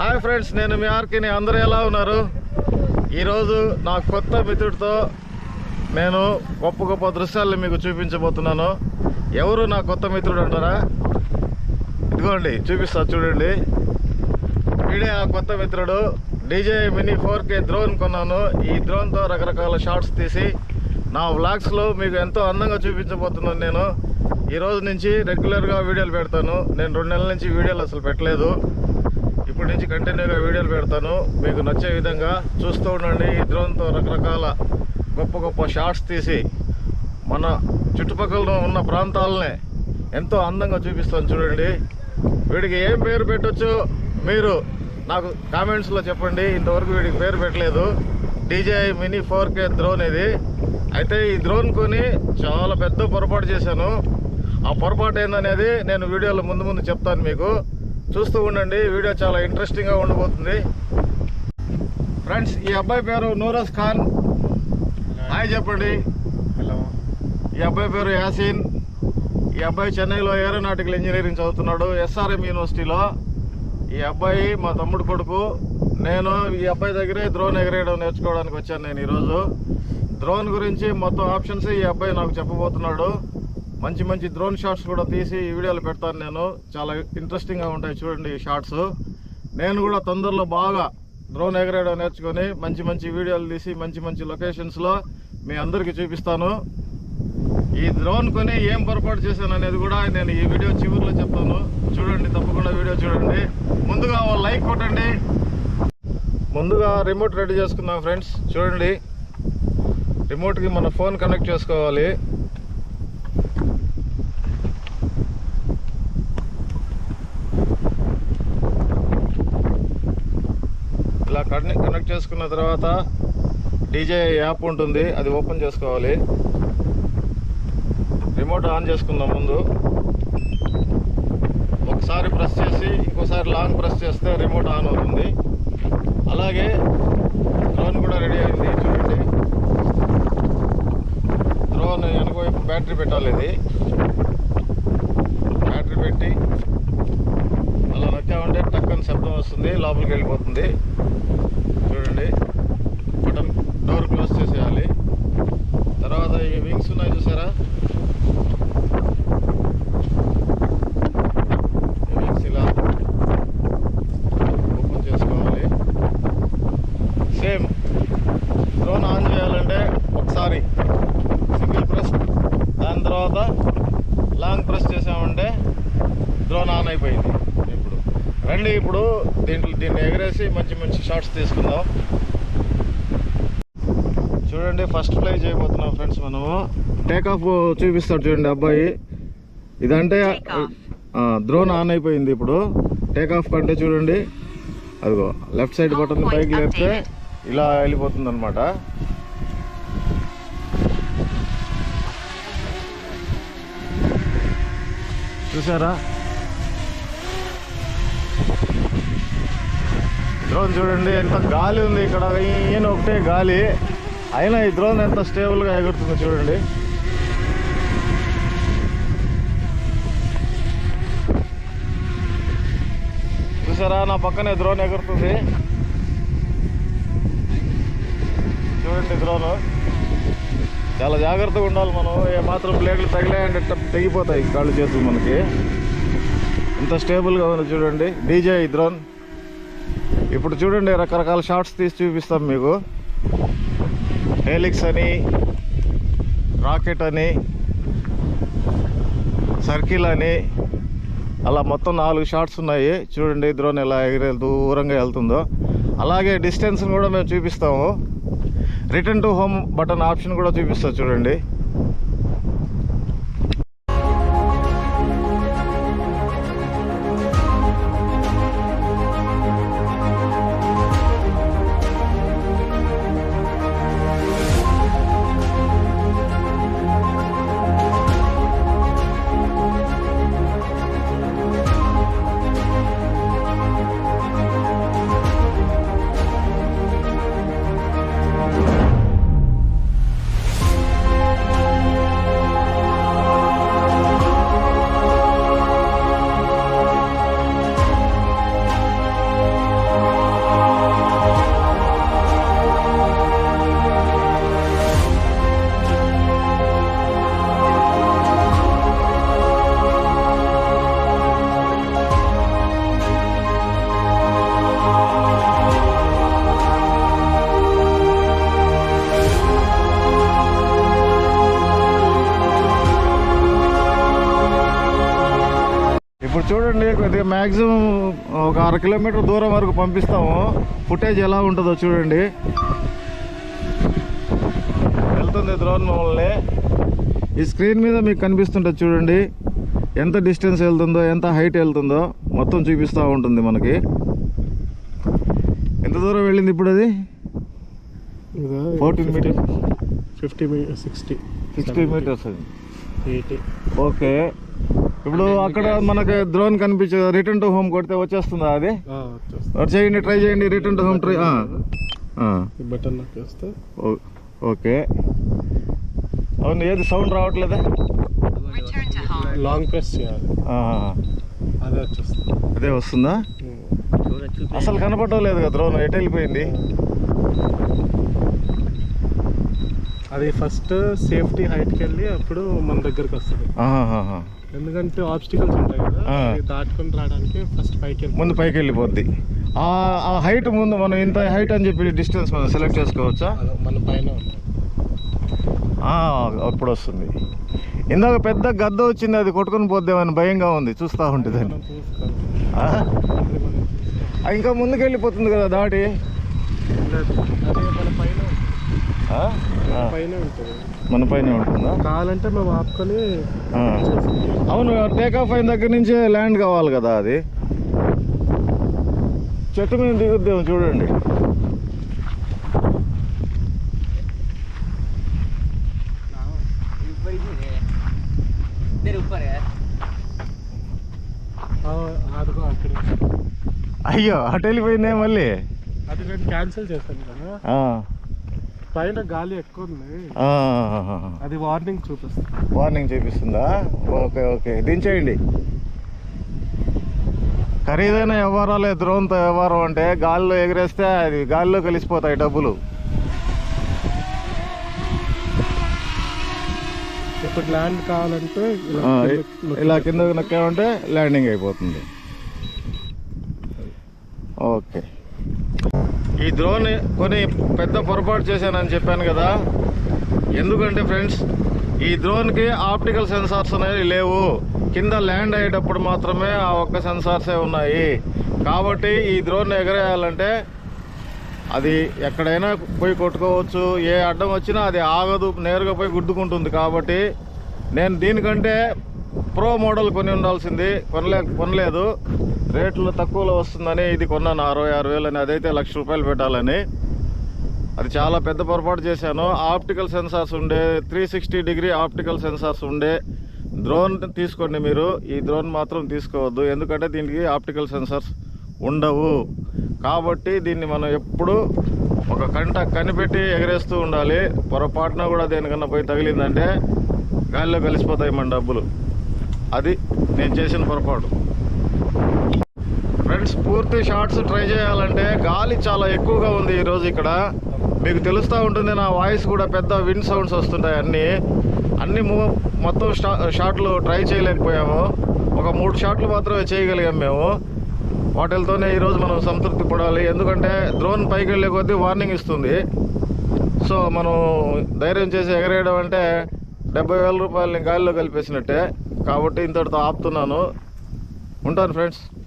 Hi friends నేను మీ ఆర్కిని. అందరూ ఎలా ఉన్నారు? ఈరోజు నా కొత్త మిత్రుడితో నేను గొప్ప గొప్ప దృశ్యాలను మీకు చూపించబోతున్నాను. ఎవరు నా కొత్త మిత్రుడు అంటారా? ఇదిగోండి చూపిస్తా చూడండి. వీడే ఆ కొత్త మిత్రుడు. DJ mini four K drone కొన్నాను. ఈ డ్రోన్తో రకరకాల షార్ట్స్ తీసి నా వ్లాగ్స్లో మీకు ఎంతో అందంగా చూపించబోతున్నాను నేను. ఈరోజు నుంచి రెగ్యులర్గా వీడియోలు పెడతాను. నేను రెండు నెలల నుంచి వీడియోలు అసలు పెట్టలేదు. ఇప్పటి నుంచి కంటిన్యూగా వీడియోలు పెడతాను. మీకు నచ్చే విధంగా చూస్తూ ఉండండి. ఈ డ్రోన్తో రకరకాల గొప్ప గొప్ప షార్ట్స్ తీసి మన చుట్టుపక్కల ఉన్న ప్రాంతాలనే ఎంతో అందంగా చూపిస్తాను చూడండి. వీడికి ఏం పేరు పెట్టచ్చు? మీరు నాకు కామెంట్స్లో చెప్పండి. ఇంతవరకు వీడికి పేరు పెట్టలేదు. DJI mini four K drone ఇది. అయితే ఈ డ్రోన్ కొని చాలా పెద్ద పొరపాటు చేశాను. ఆ పొరపాటు ఏందనేది నేను వీడియోలో ముందు ముందు చెప్తాను మీకు. చూస్తూ ఉండండి. వీడియో చాలా ఇంట్రెస్టింగ్గా ఉండబోతుంది. ఫ్రెండ్స్ ఈ అబ్బాయి పేరు నూరస్ ఖాన్. హాయ్ చెప్పండి. హలో. ఈ అబ్బాయి పేరు యాసిన్. ఈ అబ్బాయి చెన్నైలో ఏరోనాటికల్ ఇంజనీరింగ్ చదువుతున్నాడు ఎస్ఆర్ఎం యూనివర్సిటీలో. ఈ అబ్బాయి మా తమ్ముడు కొడుకు. నేను ఈ అబ్బాయి దగ్గరే డ్రోన్ ఎగరేయడం నేర్చుకోవడానికి వచ్చాను నేను ఈరోజు. డ్రోన్ గురించి మొత్తం ఆప్షన్స్ ఈ అబ్బాయి నాకు చెప్పబోతున్నాడు. మంచి మంచి డ్రోన్ షాట్స్ కూడా తీసి వీడియోలు పెడతాను నేను. చాలా ఇంట్రెస్టింగ్గా ఉంటాయి చూడండి ఈ షాట్స్. నేను కూడా తొందరలో బాగా డ్రోన్ ఎగరేయడం నేర్చుకొని మంచి మంచి వీడియోలు తీసి మంచి మంచి లొకేషన్స్లో మీ అందరికీ చూపిస్తాను. ఈ డ్రోన్ కొని ఏం పొరపాటు చేశాను అనేది కూడా నేను ఈ వీడియో చివరిలో చెప్తాను. చూడండి తప్పకుండా వీడియో చూడండి. ముందుగా లైక్ కొట్టండి. ముందుగా రిమోట్ రెడీ చేసుకుందాం ఫ్రెండ్స్ చూడండి రిమోట్కి మన ఫోన్ కనెక్ట్ చేసుకోవాలి. ఇలా కనెక్ట్ కనెక్ట్ చేసుకున్న తర్వాత డీజే యాప్ ఉంటుంది అది ఓపెన్ చేసుకోవాలి. రిమోట్ ఆన్ చేసుకుందాం ముందు. ఒకసారి ప్రెస్ చేసి ఇంకోసారి లాంగ్ ప్రెస్ చేస్తే రిమోట్ ఆన్ అవుతుంది. అలాగే డ్రోన్ కూడా రెడీ అయింది చూడండి. డ్రోన్ వెనక వైపు బ్యాటరీ పెట్టాలి ఇది. బ్యాటరీ పెట్టి అని శబ్దం వస్తుంది లోపలికి వెళ్ళిపోతుంది. చూడండి. బటన్ డోర్ క్లోజ్ చేసేయాలి. తర్వాత ఈ వింగ్స్ ఉన్నాయి చూసారా ఈ వింగ్స్ ఇలా ఓపెన్ చేసుకోవాలి సేమ్ డ్రోన్ ఆన్ చేయాలంటే ఒకసారి సింగిల్ ప్రెస్ దాని తర్వాత లాంగ్ ప్రెస్ చేసామంటే డ్రోన్ ఆన్ అయిపోయింది ఇప్పుడు రండి ఇప్పుడు దీంట్లో దీన్ని ఎగరేసి మంచి మంచి షాట్స్ తీసుకుందాం. చూడండి ఫస్ట్ ఫ్లై చేయబోతున్నాం ఫ్రెండ్స్ మనము. టేక్ ఆఫ్ చూపిస్తాడు చూడండి అబ్బాయి. ఇదంటే. డ్రోన్ ఆన్ అయిపోయింది ఇప్పుడు. టేక్ ఆఫ్ కంటే చూడండి. అదిగో లెఫ్ట్ సైడ్ బటన్ పైకి లేపితే. ఇలా వెళ్ళిపోతుంది అనమాట చూసారా? డ్రోన్ చూడండి ఎంత గాలి ఉంది ఇక్కడ. ఈయన ఒకటే గాలి. అయినా ఈ డ్రోన్ ఎంత స్టేబుల్గా ఎగురుతుంది చూడండి. చూసారా నా పక్కనే డ్రోన్ ఎగురుతుంది. చూడండి డ్రోన్. చాలా జాగ్రత్తగా ఉండాలి మనం. ఏ మాత్రం ప్లేట్లు తగిలాయంటే తెగిపోతాయి కాళ్ళు చేతులు మనకి. ఎంత స్టేబుల్గా ఉంది చూడండి. డీజే ఈ డ్రోన్. ఇప్పుడు చూడండి రకరకాల షార్ట్స్ తీసి చూపిస్తాం మీకు. హేలిక్స్ అని రాకెట్ అని సర్కిల్ అని అలా మొత్తం నాలుగు షార్ట్స్ ఉన్నాయి. చూడండి డ్రోన్ ఎలా ఎగిరే దూరంగా వెళ్తుందో. అలాగే డిస్టెన్స్ కూడా మేము చూపిస్తాము. Return to home button option కూడా చూపిస్తాం చూడండి. మ్యాక్సిమం ఒక అర కిలోమీటర్ దూరం వరకు పంపిస్తాము. ఫుటేజ్ ఎలా ఉంటుందో చూడండి. వెళ్తుంది ద్రోణ్ మమ్మల్ని. ఈ స్క్రీన్ మీద మీకు కనిపిస్తుంటుంది చూడండి. ఎంత డిస్టెన్స్ వెళ్తుందో ఎంత హైట్ వెళ్తుందో మొత్తం చూపిస్తూ ఉంటుంది మనకి. ఎంత దూరం వెళ్ళింది ఇప్పుడు అది? Fourteen metres. Fifty sixty. Sixty metres అది. ఓకే. ఇప్పుడు అక్కడ మనకి డ్రోన్ కనిపించే రిటర్న్ టు హోమ్ కొడితే వచ్చేస్తుందా అది? చేయండి ట్రై చేయండి రిటర్న్ టు హోమ్ ట్రై ఈ బటన్ నొక్కేస్తే ఓకే. అవును ఏది సౌండ్ రావట్లేదా. లాంగ్ ప్రెస్ చేయాలి. ఆ, అదే వచ్చేస్తుంది. అదే వస్తుందా? అసలు కనపడడం లేదు కదా డ్రోన్ ఎటు వెళ్ళిపోయింది? అది ఫస్ట్ సేఫ్టీ హైట్కి వెళ్ళి అప్పుడు మన దగ్గరకు వస్తుంది. ఎందుకంటే ఆబ్స్టికల్స్ ఉంటాయి కదా దాటుకొని రావడానికి ఫస్ట్ పైకి ముందు పైకి వెళ్ళిపోద్ది. ఆ ఆ హైట్ ముందు మనం ఇంత హైట్ అని చెప్పి డిస్టెన్స్ మనం సెలెక్ట్ చేసుకోవచ్చా? మన పైన అప్పుడు వస్తుంది. ఇందాక పెద్ద గద్ద వచ్చింది అది కొట్టుకొని పోద్దామని భయంగా ఉంది చూస్తూ ఉంటుంది ఇంకా ముందుకు వెళ్ళిపోతుంది కదా దాటి. మన పైన ఉంటుంది. మన పైన ఉంటుందా? కావాలంటే మేము ఆపుకొని. అవును టేక్ ఆఫ్ అయిన దగ్గర నుంచే ల్యాండ్ కావాలి కదా అది. చెట్టు మీద దిగుద్దాం చూడండి. అయ్యో అటు వెళ్ళిపోయిందే మళ్ళీ? అది నేను క్యాన్సిల్ చేశాను కదా. ఆ, పైన గాలి ఎక్కువ ఉంది. అది వార్నింగ్ చూపిస్తుంది. వార్నింగ్ చూపిస్తుందా? Okay okay. దించేయండి. ఖరీదైన వ్యవహారాలే ద్రోణంతో వ్యవహారం అంటే గాల్లో ఎగిరేస్తే అది గాల్లో కలిసిపోతాయి డబ్బులు. ఇప్పుడు ల్యాండ్ కావాలంటే ఇలా ఆ, కిందకి నొక్కి ఇలా కింద నొక్కామంటే ల్యాండింగ్ అయిపోతుంది. ఓకే. ఈ డ్రోన్ కొని పెద్ద పొరపాటు చేశానని చెప్పాను కదా. ఎందుకంటే ఫ్రెండ్స్ ఈ డ్రోన్కి ఆప్టికల్ సెన్సార్స్ అనేవి లేవు. కింద ల్యాండ్ అయ్యేటప్పుడు మాత్రమే ఆ ఒక్క సెన్సార్సే ఉన్నాయి. కాబట్టి ఈ డ్రోన్ ఎగరేయాలంటే అది ఎక్కడైనా పోయి కొట్టుకోవచ్చు. ఏ అడ్డం వచ్చినా అది ఆగదు నేరుగా పోయి గుద్దుకుంటుంది. కాబట్టి నేను దీనికంటే ప్రో మోడల్ కొని ఉండాల్సింది. కొనలే కొనలేదు. రేట్లు తక్కువలో వస్తుందని ఇది కొన్నాను. అరవై ఆరు వేలు అని అదైతే లక్ష రూపాయలు పెట్టాలని. అది చాలా పెద్ద పొరపాటు చేశాను. ఆప్టికల్ సెన్సార్స్ ఉండే three sixty degree optical sensors ఉండే డ్రోన్ తీసుకోండి మీరు. ఈ డ్రోన్ మాత్రం తీసుకోవద్దు. ఎందుకంటే దీనికి ఆప్టికల్ సెన్సార్స్ ఉండవు. కాబట్టి దీన్ని మనం ఎప్పుడు ఒక కంట కనిపెట్టి ఎగరేస్తూ ఉండాలి. పొరపాటున కూడా దేనికన్నా పోయి తగిలిందంటే గాలిలో కలిసిపోతాయి మన డబ్బులు. అది నేను చేసిన పొరపాటు. స్ఫూర్తి పూర్తి షార్ట్స్ ట్రై చేయాలంటే గాలి చాలా ఎక్కువగా ఉంది ఈరోజు ఇక్కడ. మీకు తెలుస్తూ ఉంటుంది నా వాయిస్ కూడా పెద్ద విండ్ సౌండ్స్ వస్తుంటాయి అన్నీ. అన్ని మూ మొత్తం షా షాట్లు ట్రై చేయలేకపోయాము. ఒక మూడు షాట్లు మాత్రమే చేయగలిగాం మేము. వాటితోనే ఈరోజు మనం సంతృప్తి పడాలి. ఎందుకంటే డ్రోన్ పైకి వెళ్ళే కొద్దీ వార్నింగ్ ఇస్తుంది. సో మనం ధైర్యం చేసి ఎగరేయడం అంటే డెబ్బై వేల రూపాయలని గాలిలో కలిపేసినట్టే. కాబట్టి ఇంతటితో ఆపుతున్నాను. ఉంటాను ఫ్రెండ్స్.